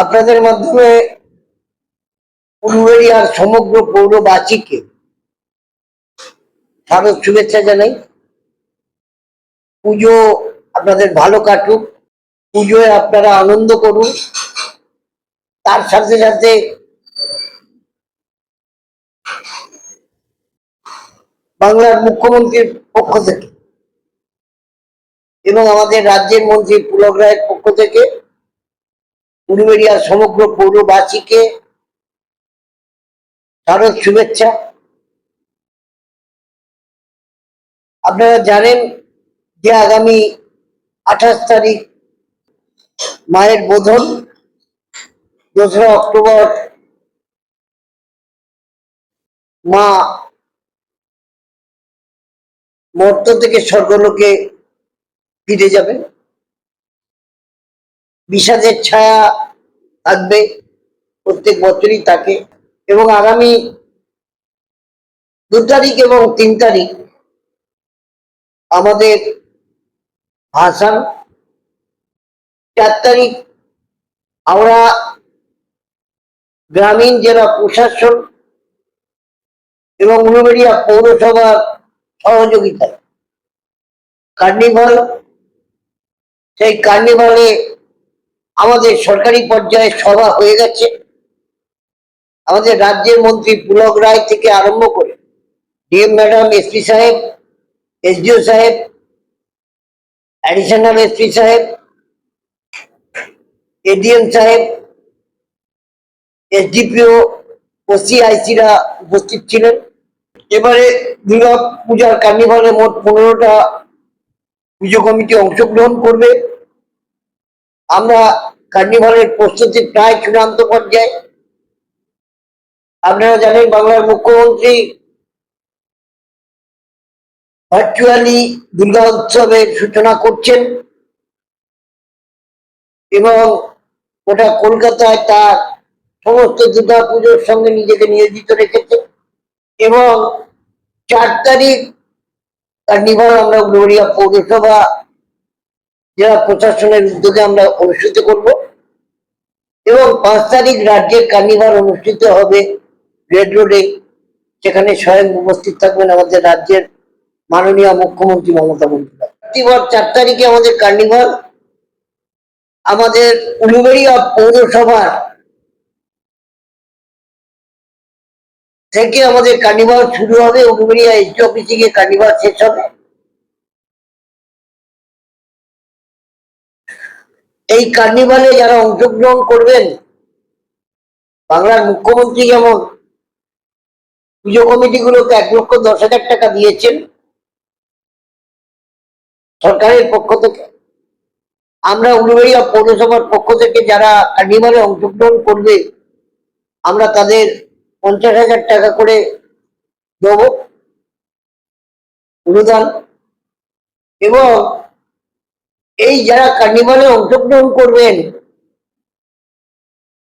আপনাদের মাধ্যমে উলুবেড়িয়ার সমগ্র পৌরবাসীকে শারদ শুভেচ্ছা জানাই। পুজো আপনাদের ভালো কাটুক, পুজোয় আপনারা আনন্দ করুন। তার সাথে সাথে বাংলার মুখ্যমন্ত্রীর পক্ষ থেকে এবং আমাদের রাজ্যের মন্ত্রী পুলক রায়ের পক্ষ থেকে উলুবেড়িয়ার সমগ্র পৌরবাসীকে শারদ শুভেচ্ছা। আপনারা জানেন যে আগামী আঠাশ তারিখ মায়ের বোধন, দোসরা অক্টোবর মা মর্ত থেকে স্বর্গলোকে ফিরে যাবেন। বিষাদের ছায়া থাকবে প্রত্যেক বছরই থাকে এবং আগামী দু তারিখ এবং তিন তারিখ আমাদের ভাষণ। চার তারিখ আমরা গ্রামীণ জেলা প্রশাসন এবং উলুবেড়িয়া পৌরসভার সহযোগিতায়। কার্নিভাল, সেই কার্নিভালে আমাদের সরকারি পর্যায়ে সভা হয়ে গেছে। আমাদের রাজ্যের মন্ত্রী পুলক রায় থেকে আরম্ভ করে ডিএম ম্যাডাম এসপি সাহেব এসডিও সাহেব, অ্যাডিশনাল এসপি সাহেব এডিএম সাহেব এসডিপিও ওসিআইসিরা উপস্থিত ছিলেন। এবারে দুর্গা পূজার কার্নিভালে মোট পনেরোটা পুজো কমিটি অংশগ্রহণ করবে। আমরা কার্নিভালের প্রস্তুতি প্রায় চূড়ান্ত পর্যায়ে। আপনারা জানেন বাংলার মুখ্যমন্ত্রী ভার্চুয়ালি দুর্গা উৎসবের সূচনা করছেন এবং ওটা কলকাতায় তার সমস্ত দুর্গা পুজোর সঙ্গে নিজেকে নিয়োজিত রেখেছে এবং চার তারিখ কার্নিভাল আমরা উলুবেড়িয়া পৌরসভা জেলা প্রশাসনের উদ্যোগে আমরা অনুষ্ঠিত করব। এবং পাঁচ তারিখ রাজ্যের কার্নিভাল অনুষ্ঠিত হবে রেড রোডে। সেখানে স্বয়ং উপস্থিত থাকবেন আমাদের রাজ্যের মাননীয় মুখ্যমন্ত্রী মমতা বন্দ্যোপাধ্যায়। চার তারিখে আমাদের কার্নিভাল, আমাদের উলুবেড়িয়া পৌরসভার থেকে আমাদের কার্নিভাল শুরু হবে। উলুবেড়িয়া এসডি অফিসে গিয়ে কার্নিভাল শেষ হবে। এই কার্নিভালে যারা অংশগ্রহণ করবেন, বাংলার মুখ্যমন্ত্রী যেমন পুজো কমিটিগুলোকে এক লক্ষ দশ হাজার টাকা দিয়েছেন, সরকারের পক্ষ থেকে। আমরা উলুবেড়িয়া পৌরসভার পক্ষ থেকে যারা কার্নিভালে অংশগ্রহণ করবে, আমরা তাদের পঞ্চাশ হাজার টাকা করে দেব অনুদান। এবং এই যারা কার্নিভালে অংশগ্রহণ করবেন,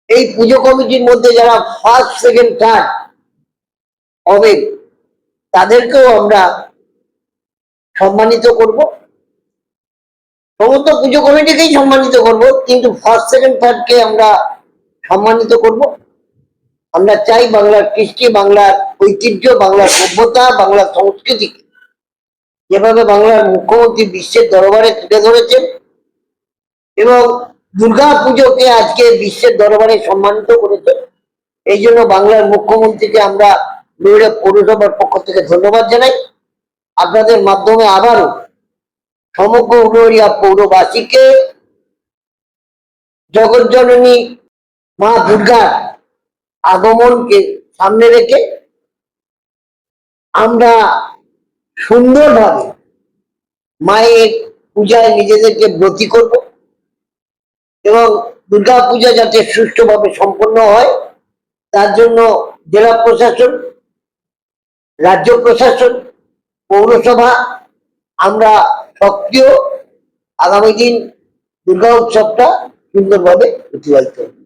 এই পুজো কমিটির মধ্যে যারা ফার্স্ট সেকেন্ড থার্ড হবে, তাদেরকেও আমরা সম্মানিত করব। সমস্ত পুজো কমিটিকেই সম্মানিত করব, কিন্তু ফার্স্ট সেকেন্ড থার্ডকে আমরা সম্মানিত করব। আমরা চাই বাংলার কৃষ্টি, বাংলার ঐতিহ্য, বাংলার সভ্যতা, বাংলার সংস্কৃতিকে যেভাবে বাংলার মুখ্যমন্ত্রী বিশ্বের দরবারে তুলে ধরেছেন এবং দুর্গা পুজোকে আজকে বিশ্বের দরবারে সম্মানিত করেছে এই জন্য বাংলার মুখ্যমন্ত্রীকে আমরা নৈরা পৌরসভার পক্ষ থেকে ধন্যবাদ জানাই। আপনাদের মাধ্যমে আবারও সমগ্র উলুরিয়া পৌরবাসীকে জগৎজননী মা দুর্গার আগমনকে সামনে রেখে আমরা সুন্দরভাবে মায়ের পূজায় নিজেদেরকে ব্রতী করব এবং দুর্গা পূজা যাতে সুষ্ঠুভাবে সম্পন্ন হয়, তার জন্য জেলা প্রশাসন, রাজ্য প্রশাসন, পৌরসভা আমরা সক্রিয়। আগামী দিন দুর্গা উৎসবটা সুন্দরভাবে অতিবাহিত হবে